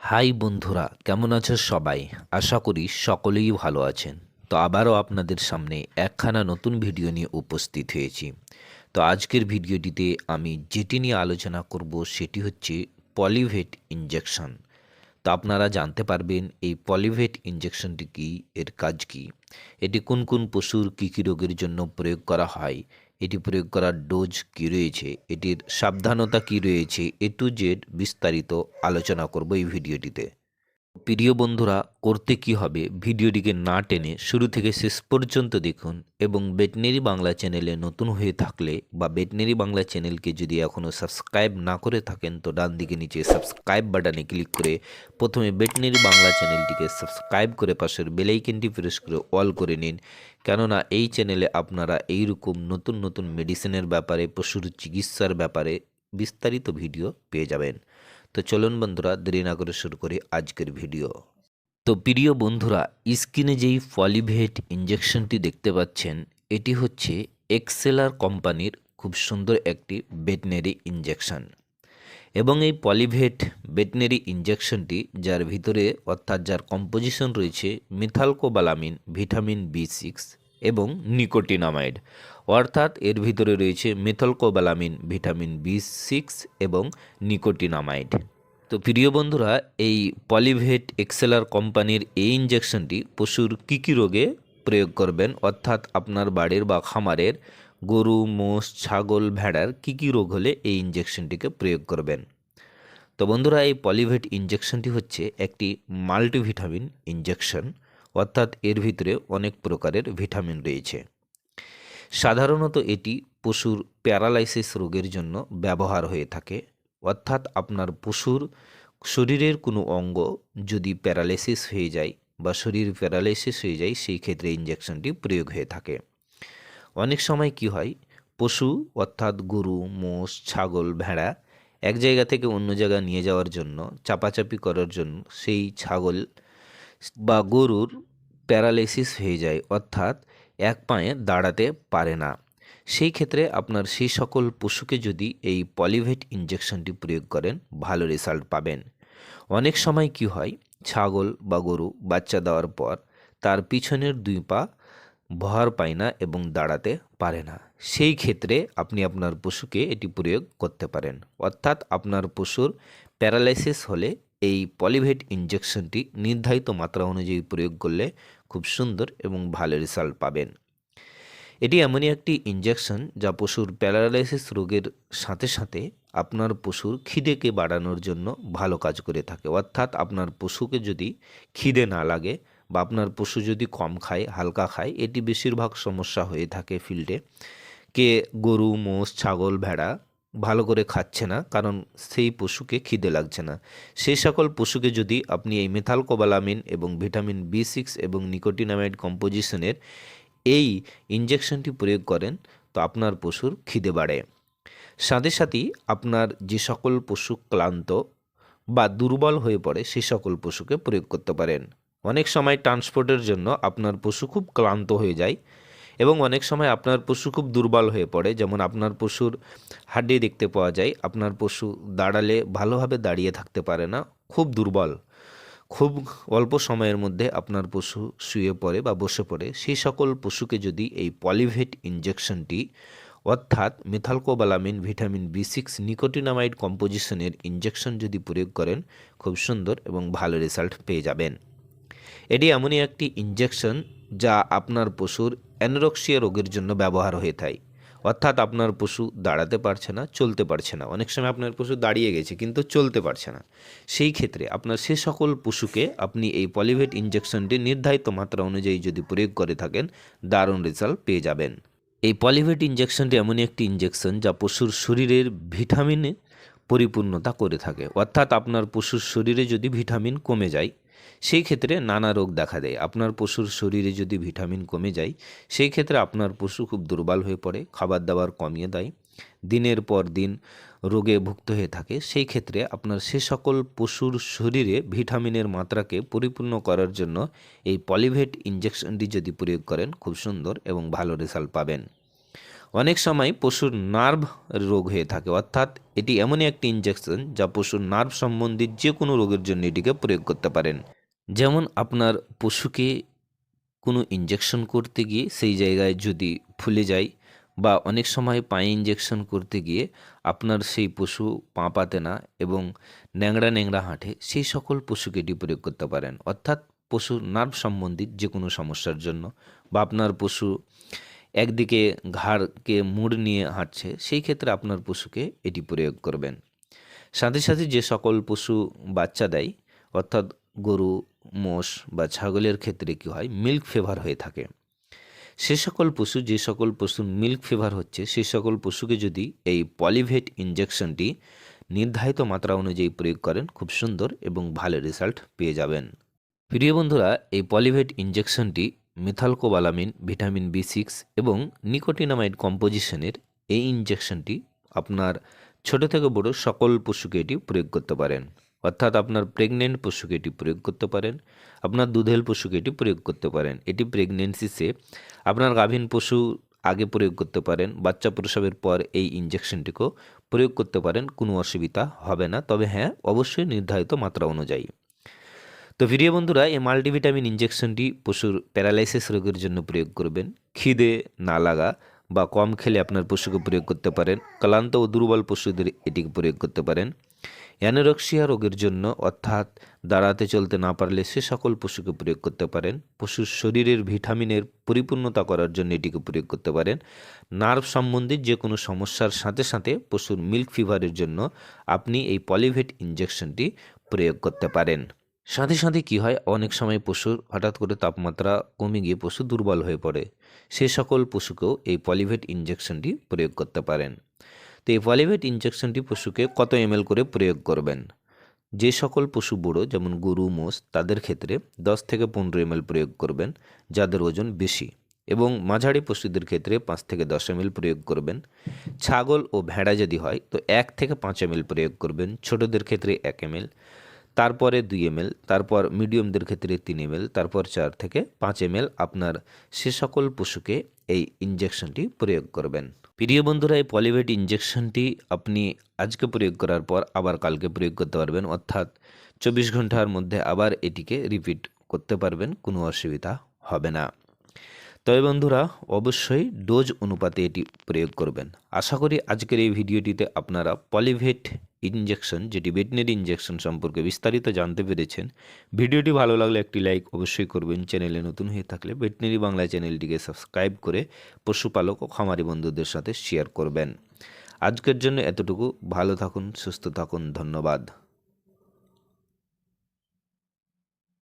High বন্ধুরা, কেমন আছো সবাই? আশা করি সকলেই ভালো আছেন। তো আবারও আপনাদের সামনে একখানা নতুন ভিডিও নিয়ে উপস্থিত হয়েছি। তো আজকের ভিডিওটিতে আমি যেটি নিয়ে আলোচনা করব, সেটি হচ্ছে পলিভেট ইঞ্জেকশন তো আপনারা জানতে পারবেন এই পলিভেট ইঞ্জেকশনটি কী, এর কাজ কী? এটি কোন কোন পশুর কী কী রোগের জন্য প্রয়োগ করা হয় এটি প্রয়োগ করার ডোজ কি রয়েছে? এটির সাবধানতা কি রয়েছে? এ টু জেড বিস্তারিত আলোচনা করব এই ভিডিওটিতে। প্রিয় বন্ধুরা, করতে কি হবে ভিডিওটিকে না টেনে শুরু থেকে শেষ পর্যন্ত দেখুন এবং বেটনেরি বাংলা চ্যানেলে নতুন হয়ে থাকলে বা বেটনেরি বাংলা চ্যানেলকে যদি এখনও সাবস্ক্রাইব না করে থাকেন, তো ডান দিকে নিচে সাবস্ক্রাইব বাটনে ক্লিক করে প্রথমে বেটনেরি বাংলা চ্যানেলটিকে সাবস্ক্রাইব করে পাশের বেলাইকেনটি প্রেস করে অল করে নিন। কেননা এই চ্যানেলে আপনারা এইরকম নতুন নতুন মেডিসিনের ব্যাপারে, পশুর চিকিৎসার ব্যাপারে বিস্তারিত ভিডিও পেয়ে যাবেন। তো চলুন বন্ধুরা, দেরি না করে শুরু করি আজকের ভিডিও। তো প্রিয় বন্ধুরা স্কিনে যেই পলিভেট ইঞ্জেকশনটি দেখতে পাচ্ছেন, এটি হচ্ছে এক্সেলার কোম্পানির খুব সুন্দর একটি ভেটেনারি ইঞ্জেকশন এবং এই পলিভেট ভেটেনারি ইঞ্জেকশনটি যার ভিতরে অর্থাৎ যার কম্পোজিশন রয়েছে মিথালকোবালামিন ভিটামিন বি সিক্স এবং নিকোটিনামাইড। অর্থাৎ এর ভিতরে রয়েছে মেথলকোবালামিন, ভিটামিন বি সিক্স এবং নিকোটিনামাইড। তো প্রিয় বন্ধুরা, এই পলিভেট এক্সেলার কোম্পানির এই ইঞ্জেকশনটি পশুর কী কী রোগে প্রয়োগ করবেন? অর্থাৎ আপনার বাড়ির বা খামারের গরু, মোষ, ছাগল, ভেড়ার কী কী রোগ হলে এই ইঞ্জেকশনটিকে প্রয়োগ করবেন? তো বন্ধুরা, এই পলিভেট ইঞ্জেকশনটি হচ্ছে একটি মাল্টিভিটামিন ইঞ্জেকশন অর্থাৎ এর ভিতরে অনেক প্রকারের ভিটামিন রয়েছে। সাধারণত এটি পশুর প্যারালাইসিস রোগের জন্য ব্যবহার হয়ে থাকে। অর্থাৎ আপনার পশুর শরীরের কোনো অঙ্গ যদি প্যারালাইসিস হয়ে যায় বা শরীর প্যারালাইসিস হয়ে যায়, সেই ক্ষেত্রে ইঞ্জেকশনটি প্রয়োগ হয়ে থাকে। অনেক সময় কি হয়, পশু অর্থাৎ গরু, মোষ, ছাগল, ভেড়া এক জায়গা থেকে অন্য জায়গা নিয়ে যাওয়ার জন্য, চাপাচাপি করার জন্য সেই ছাগল বা গরুর প্যারালাইসিস হয়ে যায়, অর্থাৎ এক পায়ে দাঁড়াতে পারে না। সেই ক্ষেত্রে আপনার সেই সকল পশুকে যদি এই পলিভেট ইঞ্জেকশনটি প্রয়োগ করেন, ভালো রেজাল্ট পাবেন। অনেক সময় কি হয়, ছাগল বা গরু বাচ্চা দেওয়ার পর তার পিছনের দুই পা ভর পায় না এবং দাঁড়াতে পারে না। সেই ক্ষেত্রে আপনি আপনার পশুকে এটি প্রয়োগ করতে পারেন। অর্থাৎ আপনার পশুর প্যারালাইসিস হলে এই পলিভেট ইঞ্জেকশনটি নির্ধারিত মাত্রা অনুযায়ী প্রয়োগ করলে খুব সুন্দর এবং ভালো রেজাল্ট পাবেন। এটি এমনই একটি ইঞ্জেকশন যা পশুর প্যারালাইসিস রোগের সাথে সাথে আপনার পশুর খিদেকে বাড়ানোর জন্য ভালো কাজ করে থাকে। অর্থাৎ আপনার পশুকে যদি খিদে না লাগে বা আপনার পশু যদি কম খায়, হালকা খায়, এটি বেশিরভাগ সমস্যা হয়ে থাকে ফিল্ডে কে গরু, মোষ, ছাগল, ভেড়া ভালো করে খাচ্ছে না, কারণ সেই পশুকে খিদে লাগছে না। সেই সকল পশুকে যদি আপনি এই মেথালকোবালামিন এবং ভিটামিন বি সিক্স এবং নিকোটিনামাইড কম্পোজিশনের এই ইঞ্জেকশনটি প্রয়োগ করেন, তো আপনার পশুর খিদে বাড়ে। সাথে সাথেই আপনার যে সকল পশু ক্লান্ত বা দুর্বল হয়ে পড়ে সেই সকল পশুকে প্রয়োগ করতে পারেন। অনেক সময় ট্রান্সপোর্টের জন্য আপনার পশু খুব ক্লান্ত হয়ে যায় এবং অনেক সময় আপনার পশু খুব দুর্বল হয়ে পড়ে। যেমন আপনার পশুর হাড্ডি দেখতে পাওয়া যায়। আপনার পশু দাঁড়ালে ভালোভাবে দাঁড়িয়ে থাকতে পারে না। খুব দুর্বল। খুব অল্প সময়ের মধ্যে আপনার পশু শুয়ে পড়ে বা বসে পড়ে। সেই সকল পশুকে যদি এই পলিভেট ইঞ্জেকশনটি অর্থাৎ methylcobalamin vitamin B six nicotinamide কম্পোজিশনের injection যদি প্রয়োগ করেন, খুব সুন্দর এবং ভালো রেজাল্ট পেয়ে যাবেন। এটি এমনই একটি ইঞ্জেকশন যা আপনার পশুর অ্যানোরক্সিয়া রোগের জন্য ব্যবহার হয়ে থাকে। অর্থাৎ আপনার পশু দাঁড়াতে পারছে না, চলতে পারছে না। অনেক সময় আপনার পশু দাঁড়িয়ে গেছে, কিন্তু চলতে পারছে না। সেই ক্ষেত্রে আপনার সে সকল পশুকে আপনি এই পলিভেট ইঞ্জেকশনটি নির্ধারিত মাত্রা অনুযায়ী যদি প্রয়োগ করে থাকেন, দারুণ রেজাল্ট পেয়ে যাবেন। এই পলিভেট ইঞ্জেকশনটি এমনই একটি ইঞ্জেকশন যা পশুর শরীরের ভিটামিনে পরিপূর্ণতা করে থাকে। অর্থাৎ আপনার পশুর শরীরে যদি ভিটামিন কমে যায় সেই ক্ষেত্রে নানা রোগ দেখা দেয়। আপনার পশুর শরীরে যদি ভিটামিন কমে যায়, সেই ক্ষেত্রে আপনার পশু খুব দুর্বল হয়ে পড়ে, খাবার দাবার কমিয়ে দেয়। দিনের পর দিন রোগে ভুক্ত হয়ে থাকে, সেই ক্ষেত্রে আপনার সে সকল পশুর শরীরে ভিটামিনের মাত্রাকে পরিপূর্ণ করার জন্য এই পলিভেট ইঞ্জেকশনটি যদি প্রয়োগ করেন, খুব সুন্দর এবং ভালো রেজাল্ট পাবেন। অনেক সময় পশুর নার্ভ রোগ হয়ে থাকে। অর্থাৎ এটি এমনই একটি ইঞ্জেকশন যা পশুর নার্ভ সম্বন্ধী যে কোনো রোগের জন্য এটিকে প্রয়োগ করতে পারেন। যেমন আপনার পশুকে কোনো ইনজেকশন করতে গিয়ে সেই জায়গায় যদি ফুলে যায় বা অনেক সময় পায়ে ইঞ্জেকশন করতে গিয়ে আপনার সেই পশু পা পাতে না এবং ন্যাংড়া ন্যাংড়া হাঁটে, সেই সকল পশুকে এটি প্রয়োগ করতে পারেন। অর্থাৎ পশুর নার্ভ সম্বন্ধিত যে কোনো সমস্যার জন্য বা আপনার পশু একদিকে ঘাড়কে মুড় নিয়ে হাঁটছে, সেই ক্ষেত্রে আপনার পশুকে এটি প্রয়োগ করবেন। সাথে সাথে যে সকল পশু বাচ্চা দেয়, অর্থাৎ গরু, মোষ বা ছাগলের ক্ষেত্রে কী হয়, মিল্ক ফেভার হয়ে থাকে। সে সকল পশু, যে সকল পশুর মিল্ক ফিভার হচ্ছে সেই সকল পশুকে যদি এই পলিভেট ইঞ্জেকশনটি নির্ধারিত মাত্রা অনুযায়ী প্রয়োগ করেন, খুব সুন্দর এবং ভালো রেজাল্ট পেয়ে যাবেন। প্রিয় বন্ধুরা, এই পলিভেট ইঞ্জেকশনটি মিথালকোবালামিন ভিটামিন বি সিক্স এবং নিকোটিনামাইড কম্পোজিশনের এই ইঞ্জেকশনটি আপনার ছোট থেকে বড় সকল পশুকে এটি প্রয়োগ করতে পারেন। অর্থাৎ আপনার প্রেগনেন্ট পশুকে এটি প্রয়োগ করতে পারেন, আপনার দুধেল পশুকে এটি প্রয়োগ করতে পারেন। এটি প্রেগনেন্সিসে আপনার গাভীন পশু আগে প্রয়োগ করতে পারেন, বাচ্চা প্রসবের পর এই ইঞ্জেকশনটিকেও প্রয়োগ করতে পারেন, কোনো অসুবিধা হবে না। তবে হ্যাঁ অবশ্যই নির্ধারিত মাত্রা অনুযায়ী। তো প্রিয় বন্ধুরা, এই মাল্টিভিটামিন ইঞ্জেকশনটি পশুর প্যারালাইসিস রোগের জন্য প্রয়োগ করবেন। খিদে না লাগা বা কম খেলে আপনার পশুকে প্রয়োগ করতে পারেন। ক্লান্ত ও দুর্বল পশুদের এটিকে প্রয়োগ করতে পারেন। অ্যানোরক্সিয়া রোগের জন্য অর্থাৎ দাঁড়াতে চলতে না পারলে সে সকল পশুকে প্রয়োগ করতে পারেন। পশুর শরীরের ভিটামিনের পরিপূর্ণতা করার জন্য এটিকে প্রয়োগ করতে পারেন। নার্ভ সম্বন্ধিত যে কোনো সমস্যার সাথে সাথে পশুর মিল্ক ফিভারের জন্য আপনি এই পলিভেট ইঞ্জেকশনটি প্রয়োগ করতে পারেন। সাথে সাথে কী হয়, অনেক সময় পশুর হঠাৎ করে তাপমাত্রা কমে গিয়ে পশু দুর্বল হয়ে পড়ে। সে সকল পশুকেও এই পলিভেট ইঞ্জেকশনটি প্রয়োগ করতে পারেন। তো এই পলিভেট ইঞ্জেকশনটি পশুকে কত এম করে প্রয়োগ করবেন? যে সকল পশু বুড়ো, যেমন গরু, মোষ, তাদের ক্ষেত্রে দশ থেকে পনেরো এম প্রয়োগ করবেন, যাদের ওজন বেশি। এবং মাঝারি পশুদের ক্ষেত্রে পাঁচ থেকে দশ এম প্রয়োগ করবেন। ছাগল ও ভেড়া যদি হয়, তো এক থেকে পাঁচ এম প্রয়োগ করবেন, ছোটদের ক্ষেত্রে এক এম তারপরে দুই এম তারপর মিডিয়ামদের ক্ষেত্রে তিন এম তারপর চার থেকে পাঁচ এম আপনার সে সকল পশুকে এই ইঞ্জেকশনটি প্রয়োগ করবেন। প্রিয় বন্ধুরা, এই পলিভেট ইঞ্জেকশনটি আপনি আজকে প্রয়োগ করার পর আবার কালকে প্রয়োগ করতে পারবেন, অর্থাৎ চব্বিশ ঘণ্টার মধ্যে আবার এটিকে রিপিট করতে পারবেন, কোনো অসুবিধা হবে না। তবে বন্ধুরা, অবশ্যই ডোজ অনুপাতে এটি প্রয়োগ করবেন। আশা করি আজকের এই ভিডিওটিতে আপনারা পলিভেট ইঞ্জেকশন যেটি ভেটেনারি ইঞ্জেকশন সম্পর্কে বিস্তারিত জানতে পেরেছেন, ভিডিওটি ভালো লাগলে একটি লাইক অবশ্যই করবেন। চ্যানেলে নতুন হয়ে থাকলে ভেটেনারি বাংলা চ্যানেলটিকে সাবস্ক্রাইব করে পশুপালক ও খামারি বন্ধুদের সাথে শেয়ার করবেন। আজকের জন্য এতটুকু। ভালো থাকুন, সুস্থ থাকুন, ধন্যবাদ।